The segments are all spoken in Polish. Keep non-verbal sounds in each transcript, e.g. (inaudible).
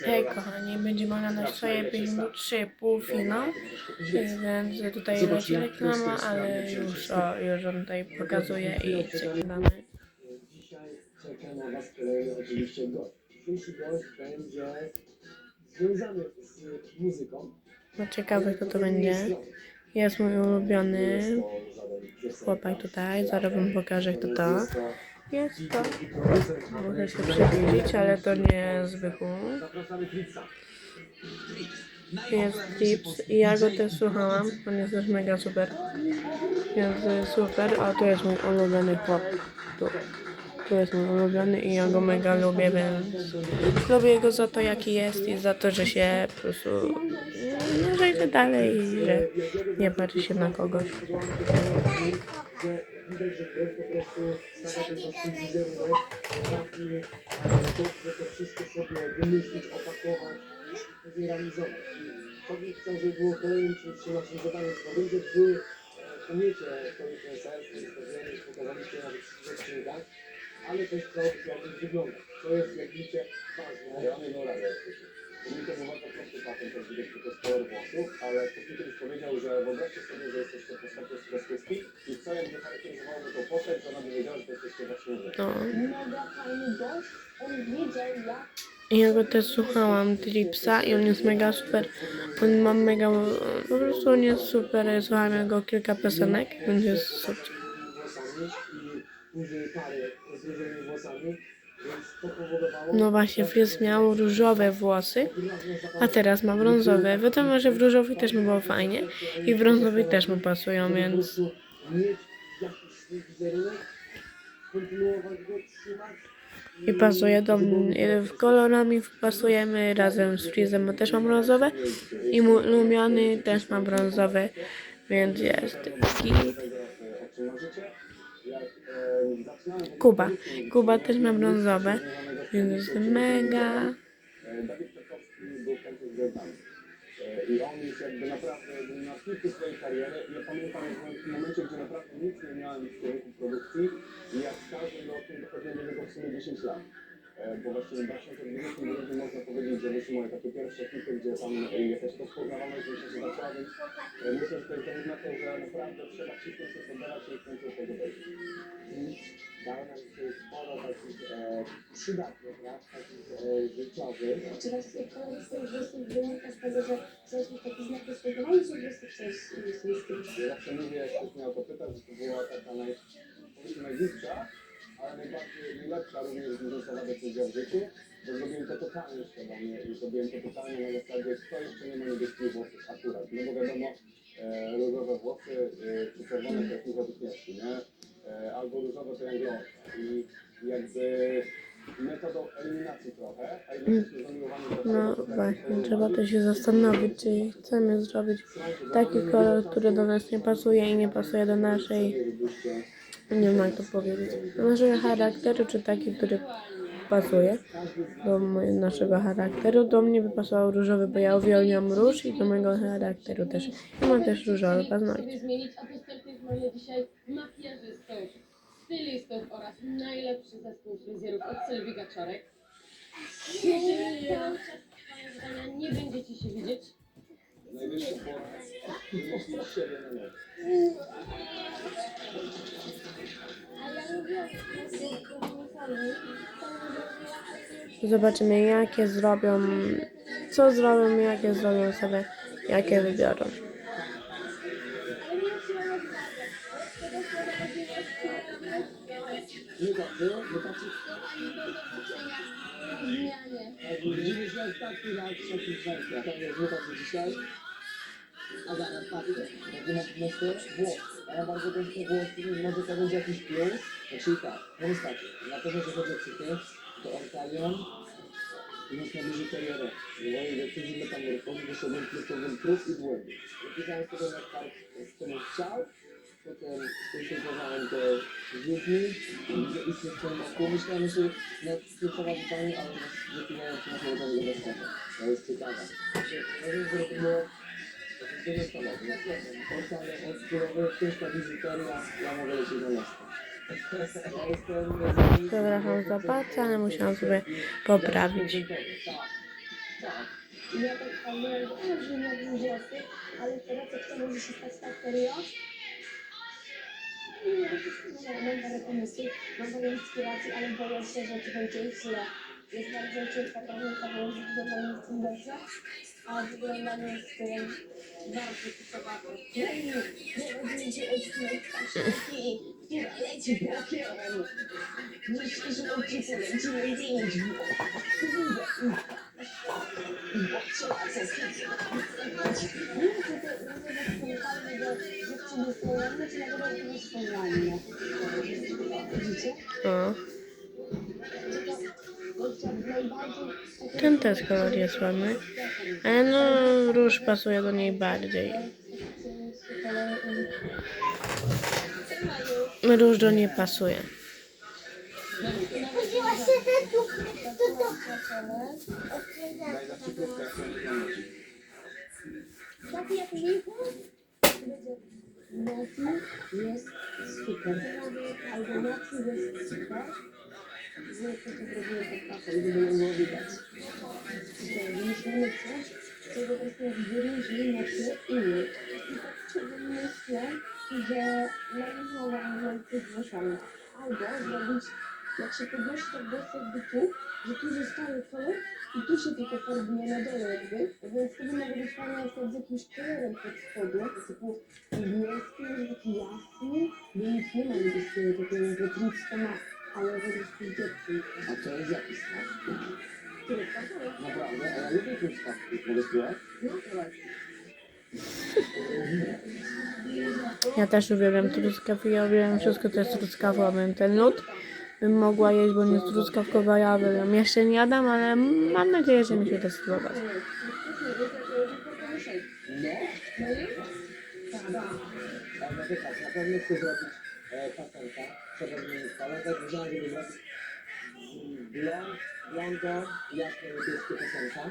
Hej kochani, będziemy oglądać swoje 5 minut 3 półfinał, więc tutaj leci reklama, ale już, o, już on tutaj pokazuje i przeglądamy. Dzisiaj czeka na Was kolejny oczywiście gość. Dzisiejszy gość będzie związany z muzyką. No ciekawe kto to będzie. Jest mój ulubiony chłopak tutaj, zaraz wam pokażę kto to. Jest to, muszę się przybliżyć, ale to nie Fritza. Jest Tips i ja go też słuchałam, on jest też mega super. Jest super, a tu jest mój ulubiony chłop. Tu. Tu jest mój ulubiony i ja go mega lubię, więc lubię go za to jaki jest i za to, że się po prostu no, że idzie dalej i że nie patrzy się na kogoś. Że widać, że ktoś po prostu stawia ten swój wizerunek, potrafi dobrze to wszystko sobie wymyślić, opakować. I to bym chciał, żeby było kolejnym czymś naszym zadaniem. Bo wiem, że Wy e, umiecie to to wiele, pokazaliście nawet w odcinkach, ale też chciałbym, jak to wygląda. To jest, jak widzicie, ważne. Ja mam to bywa po prostu patent, to widać tylko kolor włosów, ale ktoś mi kiedyś powiedział, że wyobraźcie sobie, że jesteście postacią z kreskówki i co jakby charakteryzowałoby tą postać, że ona by wiedziała, że to jesteście właśnie wy. No. mega fajny gość. On wiedział, jak I Ja go też słuchałam, Tripsa i on jest mega super. On ma mega, po prostu on jest super, słuchałam jego kilka piosenek, więc jest super. i później pary z różowymi włosami. No właśnie, Fritz miał różowe włosy, a teraz ma brązowe. Wiadomo, że w różowych też mu było fajnie i w brązowych też mu pasują, więc i pasuje do mnie. W kolorami pasujemy razem z Frizzem, bo też ma brązowe i mój ulubiony też ma brązowe, więc jest taki Kuba. Kuba też ma brązowe, więc jest mega. I on już jakby naprawdę na piku swojej kariery. Ja pamiętam w momencie, gdzie naprawdę nic nie miałem w kierunku produkcji i jak z każdym rokiem dochodziłem do niego w sumie 10 lat. Bo właśnie w 2020 roku można powiedzieć, że wyszły moje takie pierwsze hity, gdzie tam jakaś rozpoznawalność gdzieś się zaczęła, więc e, myślę, że to jest dowód na to, że naprawdę trzeba cisnąć się poddać się i w końcu tego dojść. Daje nam się sporo takich e, przydatnych rad, takich e, życiowych. czy właśnie kolor swoich włosów wynika z tego, że mieć taki znak rozpoznawania, czy po prostu chciałeś mieć Ja zawsze mówię, jak ktoś mnie o to pyta, że to była taka naj, najgłupsza, ale najbardziej najlepsza również biznesowa decyzja w życiu, bo zrobiłem to totalnie świadomie i zrobiłem to totalnie na zasadzie, kto jeszcze nie ma niebieskich włosów akurat, no bo wiadomo, e, różowe włosy e, czy czerwone to jest niezawodności, nie? E, albo różowe to janglowe i jakby metodą eliminacji trochę, a do No tak właśnie, e, trzeba też się zastanowić, czy chcemy zrobić taki kolor, który do nas nie pasuje i nie pasuje do naszej, nie wiem jak to powiedzieć, do naszego charakteru, czy taki, który pasuje do naszego charakteru. Do mnie by pasował różowy, bo ja uwielbiam róż i do mojego charakteru też. I mam też różowe paznokcie. stylistów oraz najlepszy zespół fryzjerów od Sylwii Gaczorek. Jeżeli podczas trwania zadania nie będziecie się widzieć, Zobaczymy jakie zrobią, co zrobią, jakie zrobią sobie, jakie wybiorą. Się Zmianie. Widzimy się taki raz, taki kwestia. To jest wypadek dzisiaj. A zaraz patrzcie, będzie na myślę włos. A ja bardzo często włosy, może to będzie jakiś plus. Znaczy tak, no wystarczy. Na pewno, że chodzi o cyty, to orkalion i można biżuterię ręki. W mojej decyzji metamorfozy wyszedłem kluczowym plus i błędy. Wypisałem sobie na kartę, z czym chciał, potem to z ludźmi, gdzie istnie w tym oku. Myślałem, że na kluczowa pytanie, ale wypinają się na to do inwestycji. To jest ciekawe. Powiem, że to było Tyle samochód. Portale odskórowe, ciężka wizytoria, ja mogę lecieć do miasta. Ja. Przepraszam za palce, ale musiałam sobie poprawić. Tak. Tak. Ja tak ale a, że miałam włosy, ale teraz jak to może się stać tak serio? Nie, no, mam parę pomysłów, mam parę inspiracji, ale boję się, że to będzie źle. Jest bardzo ciężka technika, bo jest zbudowana w tym dobrze, a wyglądanie jest tym bardzo kucowate. Nie, nie, nie będzie odcinek paszczaki, która leci bokiem. Myślę, że odcinek leci na zdjęciu. O. Ten też kolor jest ładny. Ale no, róż pasuje do niej bardziej. Róż do niej pasuje. Chodziła się tu, tu, tu. Daj za przykrywkę, jak to wygląda. Taki jak mi? Nati jest super. Albo Nati jest super. Zresztą to zrobiłem pod kasą, żeby nie było widać. Że Wymyślimy coś, co po prostu wyróżni Nati innych. I tak czego myślę, że narysować tych włosami. Albo zrobić, jak się podnosi tak włos jakby tu, że tu zostaje kolor i tu się tylko farbuje na dole jakby. Więc to by mogło być fajne na przykład z jakimś kolorem pod spodem, typu niebieski, może taki jasny, bo nic nie ma niebieskiego, takiego to ma, ale po prostu dziewczyn. A to jest jakiś kolor? Naprawdę? A ja lubię smak. Mogę spróbować? No. Ja też uwielbiam truskawki, ja uwielbiam wszystko, co jest truskawowym. Ten lód bym mogła jeść, bo on jest truskawkowa, ja uwielbiam. Jeszcze nie jadam, ale mam nadzieję, że mi się to spróbować. Blond, blondo, jasno niebieskie patenka.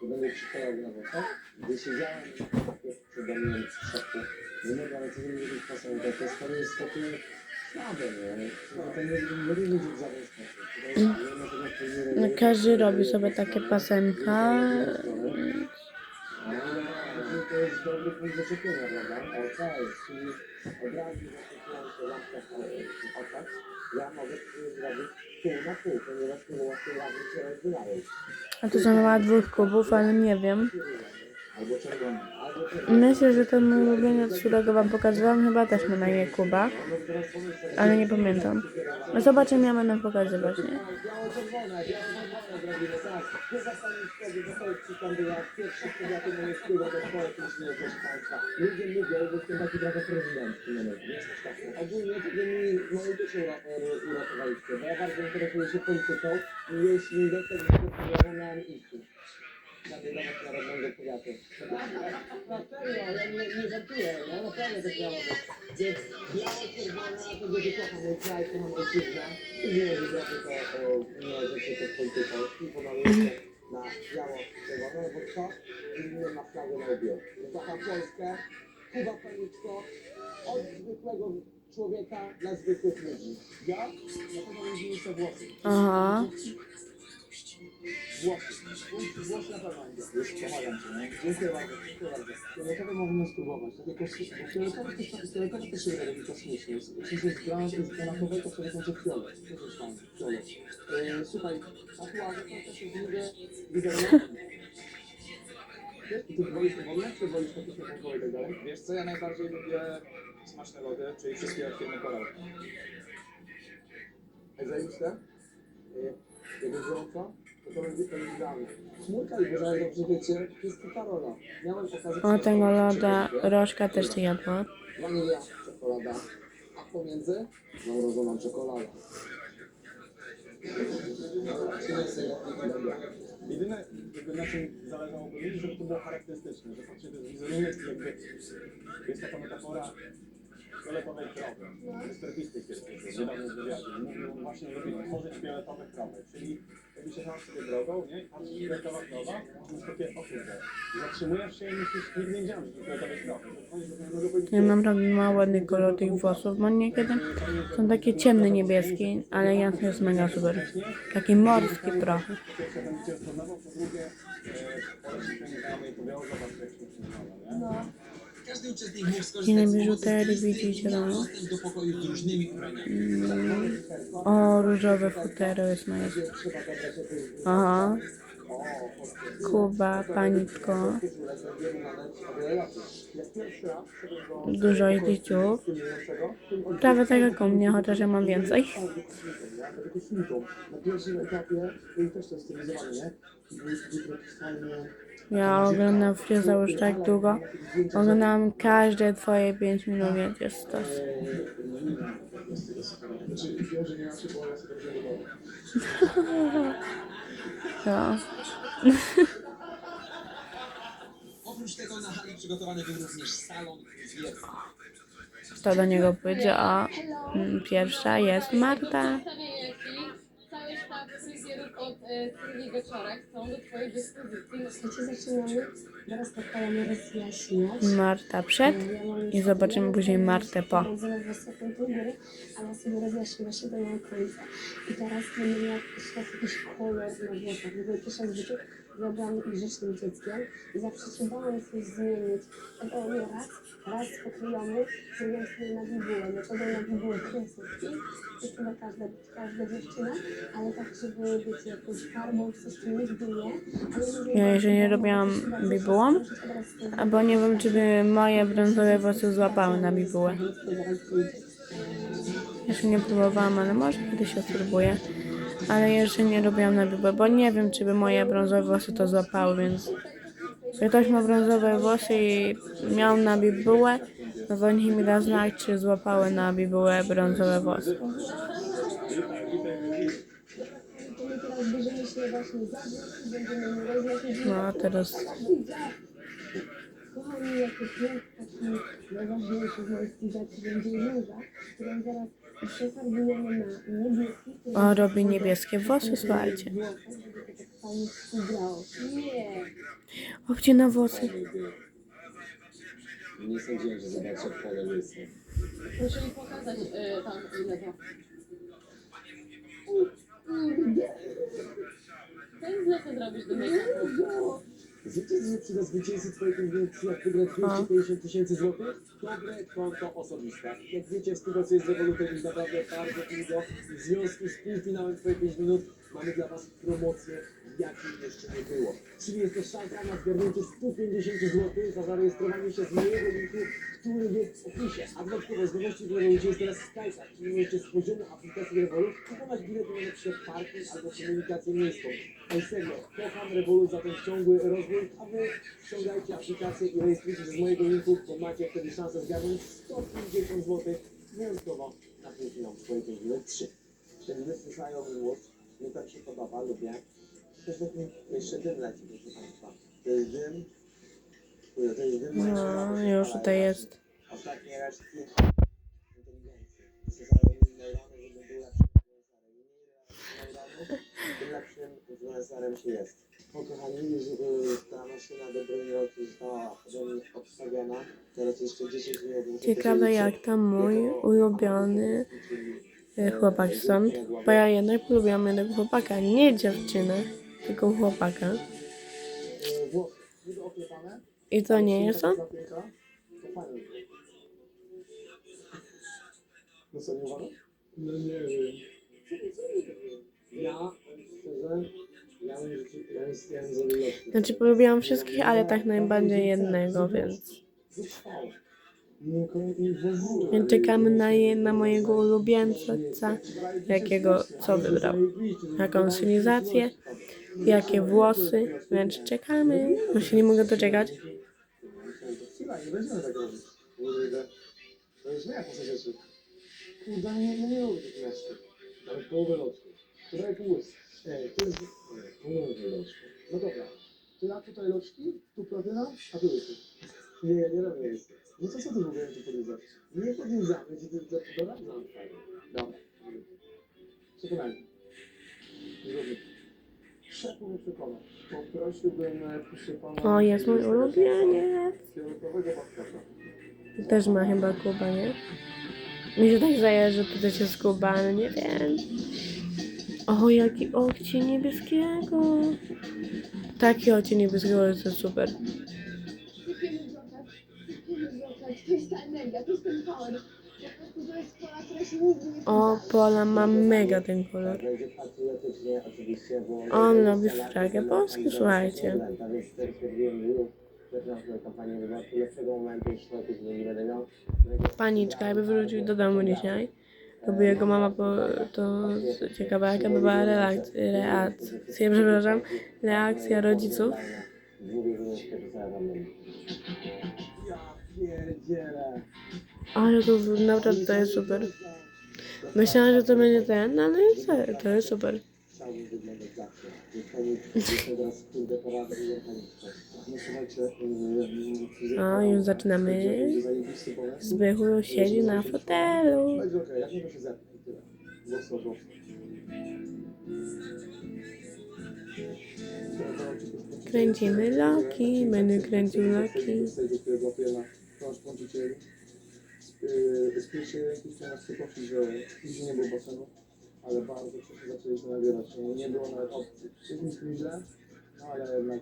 To będę przykładał na włosach. Gdy siedziałem przy domu w szoku, nie mogłem ale co nie? Nie nie żaden sposób. To jest- nie treningu. No, każdy robi sobie takie pasemka. To jest dobry punkt zaczepienia, prawda? Okej, czyli od razu zaczepiłam się lampka w oczach. Ja mogę zrobić pół na pół, ponieważ te włosy razem się rozwijają. A tu są ma dwóch kubów, ale nie wiem. Albo czerwony. Myślę, że ten mój ulubieniec, którego wam pokazywałam, chyba też na imię Kuba. Ale nie pamiętam. Zobaczymy, ja będę pokazywać, nie? Do. Ogólnie to mi moje uratowaliście, bo ja bardzo interesuję się polityką i jeśli doktor zdecydowano miałem. Kandydować na radnego powiatu. Na serio, ja nie, nie żartuję, no naprawdę tak miało być. Więc biało-czerwone, a to będzie kocham mój kraj, kocham ojczyznę. Nie, że zrobię to, to nie, że się to polityką. I pomaluję się na biało-czerwone, bo co? Inny ma flagę na. Więc kocham Polskę, Kuba Paniczko, od zwykłego człowieka dla zwykłych ludzi. Ja na włosy. Aha. Włosy. Włosy na pewno będzie. Już pomagam Ci, nie? Dziękuję bardzo, dziękuję bardzo. Fioletowe możemy spróbować. Bo fioletowe też, się robi kosmicznie. W sensie z granat, z granatowego to jest może fiolet. To jest. Fiolet. E, słuchaj, tatuaże to też jest wizerunek. Wiesz, Ty wolisz wolne, czy wolisz takie śmietankowe i tak dalej? Wiesz co, ja najbardziej lubię smaczne lody, czyli wszystkie firmy. Ej, zajebiste? Było co? To to będzie to będzie idealne. Smulka i że jak dobrze wiecie, to jest Karola. Miałem okazję... O, tego loda rożka też nie jadła. Wanilia, czekolada, a pomiędzy mrożona czekolada. Dobra. Jedyne, jakby na czym zależałoby mi, żeby to było charakterystyczne, że faktycznie to jest wizerunek jakby jest taka metafora fioletowej wywiadzie. Mówił on właśnie, żeby tworzyć fioletowe krowy. Czyli jakby się tam sobie drogą, nie? Fioletowa krowa, jest takie. Zatrzymujesz się i myślisz, nie widziałem takiej fioletowej Ja tak ma ładny kolor tych włosów, bo niekiedy są takie ciemne niebieskie, ale jasny jest mega super. Taki morski trochę. I z no. Do pokoju z różnymi ubraniami. O, różowe futero jest moje. Aha. Kuba, panitko. Dużo jeździciów. Prawie tak jak u mnie, chociaż ja mam więcej. Na pierwszym etapie też to stylizowane, nie? Ja oglądam Frieza już tak długo. Oglądam każde twoje 5 minut, więc jest wyglądam. (laughs) No. Oprócz tego na hali przygotowany był również salon zwierząt. To do niego pójdzie, a mm, pierwsza jest Marta. Sztab fryzjerów od e, Sylwii Wieczorek są do Twojej dyspozycji. Słuchajcie, zaczynamy. Teraz pokołamy rozjaśniać. Marta przed i zobaczymy później Martę po. Będziemy wysoką do góry, a ja sobie rozjaśniła się do końca. I teraz będę miała jakiś kolor na włosach. W ogóle pierwszy raz życiu byłam grzecznym dzieckiem i zawsze się bałam coś zmienić. Tego nie raz, raz pokryjomy, zrobiłam sobie na bibułę. Metodą na bibułę kresówki. To chyba każda, każda dziewczyna, ale tak, żeby wiecie, jakąś farbą coś tu nigdy nie Ja jeszcze nie robiłam bibułą, albo nie wiem, czy by moje brązowe włosy złapały na bibułę. Jeszcze nie próbowałam, ale może kiedyś się spróbuję. Ale jeszcze nie robiłam na bibułę, bo nie wiem, czy by moje brązowe włosy to złapały, więc... Jak ktoś ma brązowe włosy i miał na bibułę, to niech mi da znać, czy złapały na bibułę brązowe włosy. No a teraz Kochani, jako taki najważniejszy z moich będzie róża, którą zaraz on robi niebieskie włosy, słuchajcie. Obcie na włosy. Nie sądziłem, że zobaczę pole miejsce. Proszę mi pokazać e, tam ile to. Źle to zrobisz do make-upu? Że przy zwycięzcy twojej konwencji, jak wygra 250 tysięcy złotych? Dobre konto osobiste. Jak wiecie, współpracuję z Revolutem już naprawdę bardzo długo. W związku z półfinałem Twoje 5 minut mamy dla Was promocję, jakiej jeszcze nie było. Czyli jest to szansa na zgarnięcie 150 zł za zarejestrowanie się z mojego linku, który jest w opisie. A dodatkowo z nowości w Revolucie jest teraz Skype, czyli możecie z poziomu aplikacji Revolut kupować bilety na przykład parking albo komunikację miejską. Ej serio, kocham Revolut za ten ciągły rozwój, a wy ściągajcie aplikację i rejestrujcie się z mojego linku, bo macie wtedy szansę zgarnąć 150 zł wyjątkowo na 5 minut 3. Ten znajomy głos, mi tak się podoba, lubię. Jeszcze dym leci, proszę Państwa. To jest dym. Kurde, To jest dym. No, już tutaj jest. Ostatnie resztki inteligencji. Zostały mi neurony, żeby był lepszym tym influencerem się jest. No kochani, już y, ta maszyna do broni roku została obstawiona. Teraz jeszcze 10 minut. Ciekawe jak tam mój ulubiony chłopak stąd, bo ja jednak polubiłam jednego chłopaka, nie dziewczynę, tylko chłopaka. I to nie jest on? No nie wiem. Ja. Znaczy polubiłam wszystkich, ale tak najbardziej jednego. Więc czekamy na, je, na mojego ulubieńca, jakiego, co wybrał. Jaką stylizację, jakie włosy, więc czekamy. Bo się nie mogę doczekać. Nie tak. Kurde. Nie, nie, nie. Nie. No dobra. To ja tutaj loczki, tu a tu. Nie, nie. No co podjeżdżasz? Nie podjeżdżamy, gdzie ty doradzam. Dobra. Przekonanie. Szefu Poprosiłbym, e, proszę pana... O, jest mój ulubieniec. Fioletowego. Też ma chyba Kuba, nie? Mi się tak zdaje, że to też jest Kuba, ale nie wiem. O, jaki odcień niebieskiego. Taki odcień niebieskiego jest super. To jest ta energia, to jest ten power. O. Pola ma mega ten kolor. On lubi flagę polską, słuchajcie. Paniczka, jakby wrócił do domu dzisiaj, to by jego mama, po, to ciekawa jaka by była reakcja, reakcja, przepraszam, reakcja rodziców. Ja pierdzielę. Ale to naprawdę to jest super. Myślałam, że to będzie ten, no ale to jest super. Wyjechać. No już zaczynamy. Zbychu siedzi na fotelu. Kręcimy Loki, będę kręcił Loki. Spieszcie jakiś nas przypomnieć, że nigdzie nie było basenu, ale bardzo zaczęliśmy nabierać. Nie było nawet opcji. Źle, no ale jednak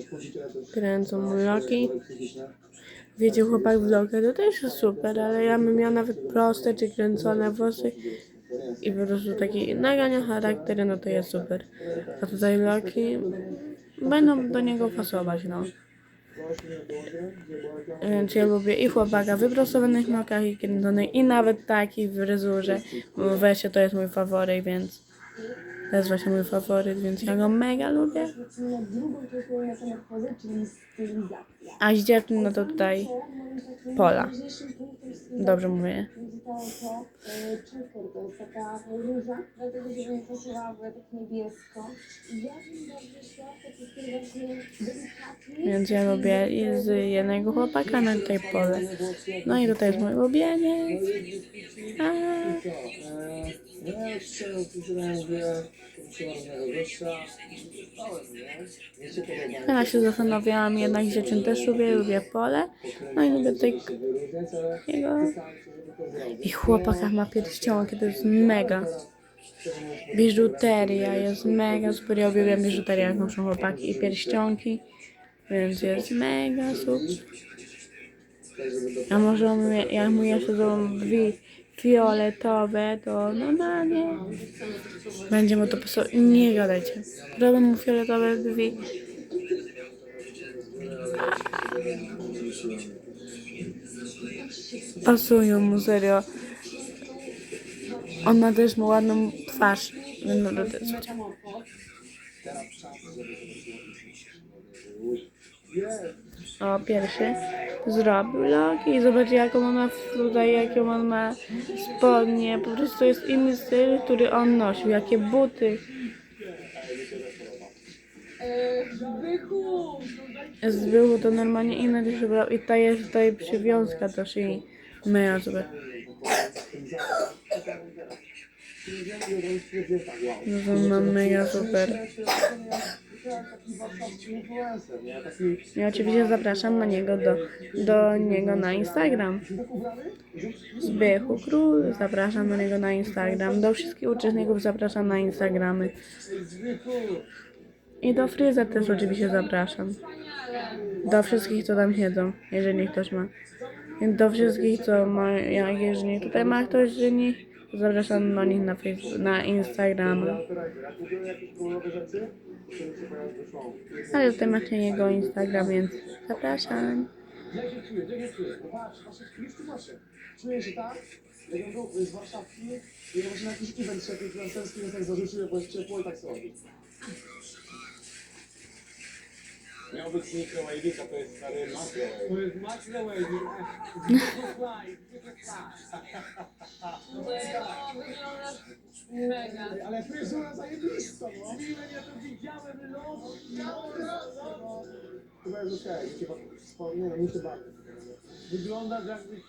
współczucie też... Kręcą chore psychiczne. Wiecie, chłopak vloga to też jest super, ale ja bym miał nawet proste czy kręcone włosy i po prostu taki nagrania charaktery, no to jest super. A tutaj Loki będą do niego pasować, no. Więc ja lubię i chłopaka w wyprostowanych nogach i kręconych i nawet taki w ryzurze. Wesie to jest mój faworyt, więc to jest właśnie mój faworyt, więc ja go mega lubię. A z dziewczyn, no to tutaj Pola. dobrze mówię. ja. Więc ja lubię z jednego chłopaka na tej pole. No i tutaj jest mój ulubieniec. A. Teraz się zastanawiałam, jednak dziewczyn też lubię, lubię pole. No i lubię tutaj jego. I chłopak ma pierścionki, to jest mega. Biżuteria jest mega super. Ja uwielbiam biżuterię, jak noszą chłopaki i pierścionki. Więc jest mega super. A może on, jak mu jeszcze drzwi fioletowe, to normalnie będzie mu to pasować. Nie gadajcie. Robię mu fioletowe drzwi. Pasują mu serio. On ma też ma ładną twarz. No, no, to jest- O, pierwszy zrobił logi i zobaczcie jaką on ma tutaj, jaką on ma spodnie. Po prostu jest inny styl, który on nosił. Jakie buty. Zbychu! Zbył to normalnie inne niż. I ta jest tutaj przywiązka do szyi. Mega super. No to ma mega super. Taki warszawski influencer, nie? Taki Ja oczywiście zapraszam na niego do, do niego na Instagram. Zbychu Król, zapraszam do niego na Instagram. Do wszystkich uczestników zapraszam na Instagramy. I do fryza też oczywiście zapraszam. Do wszystkich, co tam siedzą, jeżeli ktoś ma. Do wszystkich, co ma, jak jeżeli tutaj ma ktoś z nich, to zapraszam do nich na, Facebook, na. Ale tutaj macie jego Instagram, więc zapraszam. Jak się czuję, się czuję? Patrz, patrz, już tu macie. Czuję się z Warszawki i właśnie na jakiś event tak zarzuciłem, bo jest ciepło i tak sobie. Miał być microwave, to jest stary microwave. To jest microwave, wyglądasz mega. ale fryzura zajebista, no. Chwilę ja to widziałem, los, no, no. Chyba jest okej, mi się ba- wspomnę, mi się bardzo podoba. Wyglądasz jakbyś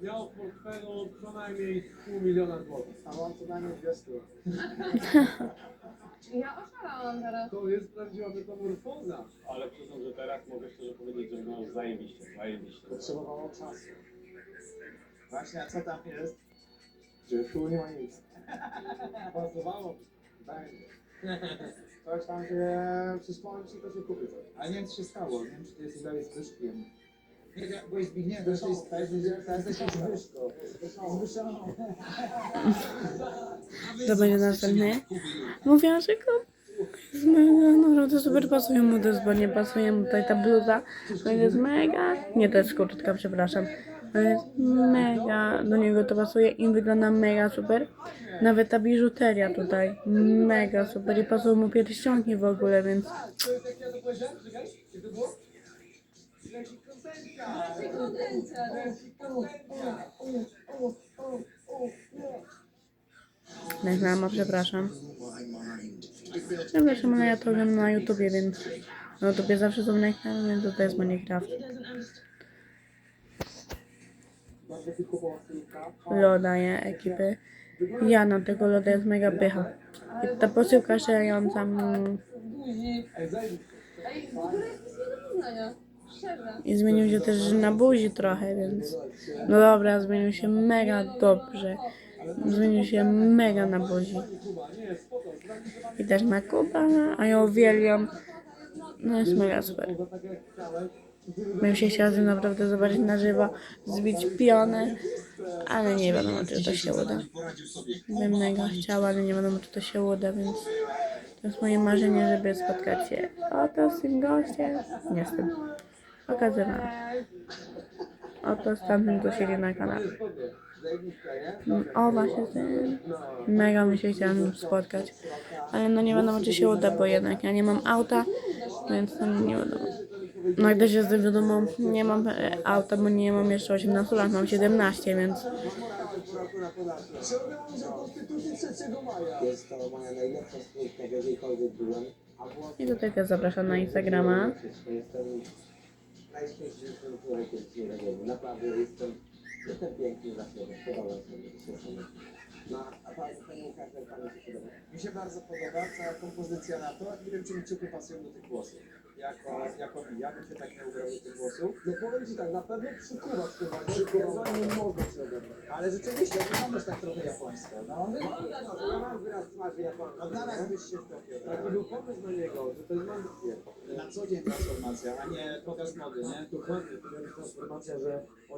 miał w portfelu co najmniej pół miliona złotych. A mam co najmniej 200. Ja oszalałam teraz. To jest prawdziwa metamorfoza. Ale że teraz mogę szczerze powiedzieć, że wyglądasz zajebiście, zajebiście. Potrzebowało czasu. Właśnie, a co tam jest? Że tu nie ma nic. Pasowało. Będzie. Coś tam się przyspomni, to się kupi coś. A nie wiem co się stało, nie wiem czy ty jesteś dalej Zbyszkiem. Nie, nie, byłeś Zbigniewem, to to jesteś Zbyszko. Zbyszko. To będzie następny. Mówiłam, że go jest mega, naprawdę super pasuje mu to jest, bo nie pasuje mu tutaj ta bluza. To jest mega, nie to jest kurtka, przepraszam. To jest mega, do niego to pasuje i wygląda mega super. Nawet ta biżuteria tutaj, mega super i pasują mu pierścionki w ogóle, więc? Leci! Neznama, przepraszam. Przepraszam, ale ja to oglądam na YouTubie, więc na YouTubie zawsze są reklamy, więc to jest Minecraft. Loda, je, ekipy. Ja na tego loda jest mega pycha. I ta posyłka szerająca, mm, i zmienił się też na buzi trochę, więc... No dobra, zmienił się mega dobrze. Zmienił się mega na buzi. I też na Kuba, a ja uwielbiam. No jest mega super. Chciałeś, Bym się chciała z nim naprawdę zobaczyć na żywo, zbić pionę, ale nie wiadomo, czy to się uda. Bym mega chciała, ale nie wiadomo, czy to się uda, więc to jest moje marzenie, żeby spotkać się oto z tym gościem, nie z tym, pokazywana. Oto z tamtym, siedzi na kanale. O, właśnie. Mega mi się nim spotkać, ale no nie wiadomo, czy się uda, bo jednak ja nie mam auta, więc to nie wiadomo. No i też jest wiadomo, nie mam e, auta, bo nie mam jeszcze 18 lat, mam 17, więc i tutaj też zapraszam na Instagrama. Tym regionie. Naprawdę jestem, jestem piękny dla siebie. Podoba sobie się. No, a pan, panie jak panu się podoba? Mi się bardzo podoba cała kompozycja na to. Nie wiem, czy mi ciuchy pasują do tych włosów. Jako, jako. Ja bym się tak nie ubrał do tych włosów. no powiem ci tak, na pewno przykuwasz chyba, przykuwasz, nie mogę ci odebrać. Ale rzeczywiście, wyglądasz tak trochę japońsko. No, Ja mam wyraz twarzy japońskiej. no dla nas byś się wtopił. Taki był pomysł na niego, że to jest ambicje. Na co dzień transformacja, a nie pokaz mody, nie? Dokładnie, to jest transformacja, że